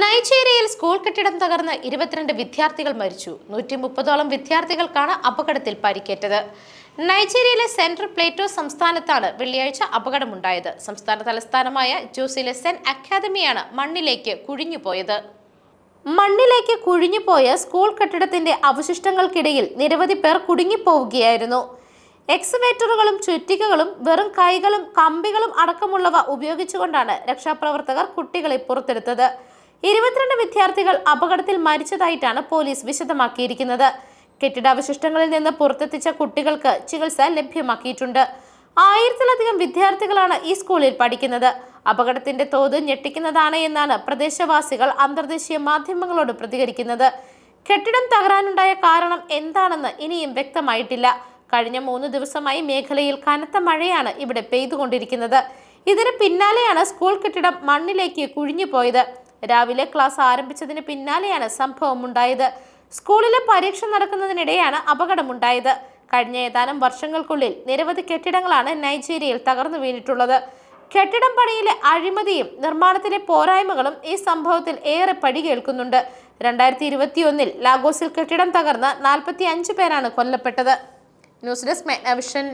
നൈജീരിയയിൽ school കെട്ടിടം തകർന്ന് ഇരുപത്തിരണ്ട് വിദ്യാർത്ഥികൾ മരിച്ചു. നൂറ്റി മുപ്പതോളം വിദ്യാർത്ഥികൾക്കാണ് അപകടത്തിൽ പരിക്കേറ്റത്. നൈജീരിയയിലെ സെൻട്രൽ പ്ലേറ്റോ സംസ്ഥാനത്താണ് വെള്ളിയാഴ്ച അപകടമുണ്ടായത്. സംസ്ഥാന തലസ്ഥാനമായ ജോസിലെ സെന്റ് അക്കാദമിയാണ് മണ്ണിലേക്ക് കുഴിഞ്ഞുപോയത്. മണ്ണിലേക്ക് കുഴിഞ്ഞുപോയ സ്കൂൾ കെട്ടിടത്തിന്റെ അവശിഷ്ടങ്ങൾക്കിടയിൽ നിരവധി പേർ കുടുങ്ങിപ്പോവുകയായിരുന്നു. എക്സ്വേറ്ററുകളും ചുറ്റികകളും വെറും കൈകളും കമ്പികളും അടക്കമുള്ളവ ഉപയോഗിച്ചുകൊണ്ടാണ് രക്ഷാപ്രവർത്തകർ കുട്ടികളെ പുറത്തെടുത്തത്. ഇരുപത്തിരണ്ട് വിദ്യാർത്ഥികൾ അപകടത്തിൽ മരിച്ചതായിട്ടാണ് പോലീസ് വിശദമാക്കിയിരിക്കുന്നത്. കെട്ടിടാവശിഷ്ടങ്ങളിൽ നിന്ന് പുറത്തെത്തിച്ച കുട്ടികൾക്ക് ചികിത്സ ലഭ്യമാക്കിയിട്ടുണ്ട്. ആയിരത്തിലധികം വിദ്യാർത്ഥികളാണ് ഈ സ്കൂളിൽ പഠിക്കുന്നത്. അപകടത്തിന്റെ തോത് ഞെട്ടിക്കുന്നതാണ് എന്നാണ് പ്രദേശവാസികൾ അന്തർദേശീയ മാധ്യമങ്ങളോട് പ്രതികരിക്കുന്നത്. കെട്ടിടം തകരാനുണ്ടായ കാരണം എന്താണെന്ന് ഇനിയും വ്യക്തമായിട്ടില്ല. കഴിഞ്ഞ മൂന്ന് ദിവസമായി മേഖലയിൽ കനത്ത മഴയാണ് ഇവിടെ പെയ്തുകൊണ്ടിരിക്കുന്നത്. ഇതിന് പിന്നാലെയാണ് സ്കൂൾ കെട്ടിടം മണ്ണിലേക്ക് കുഴിഞ്ഞു പോയത് രാവിലെ ക്ലാസ് ആരംഭിച്ചതിന് പിന്നാലെയാണ് സംഭവം ഉണ്ടായത് സ്കൂളിലെ പരീക്ഷ നടക്കുന്നതിനിടെയാണ് അപകടമുണ്ടായത്. കഴിഞ്ഞ ഏതാനും വർഷങ്ങൾക്കുള്ളിൽ നിരവധി കെട്ടിടങ്ങളാണ് നൈജീരിയയിൽ തകർന്നു വീണിട്ടുള്ളത്. കെട്ടിടം പണിയിലെ അഴിമതിയും നിർമ്മാണത്തിലെ പോരായ്മകളും ഈ സംഭവത്തിൽ ഏറെ പടി കേൾക്കുന്നുണ്ട്. രണ്ടായിരത്തി ഇരുപത്തിയൊന്നിൽ ലാഗോസിൽ കെട്ടിടം തകർന്ന് നാൽപ്പത്തി അഞ്ച് പേരാണ് കൊല്ലപ്പെട്ടത്. News desk മെഗ്നവിഷൻ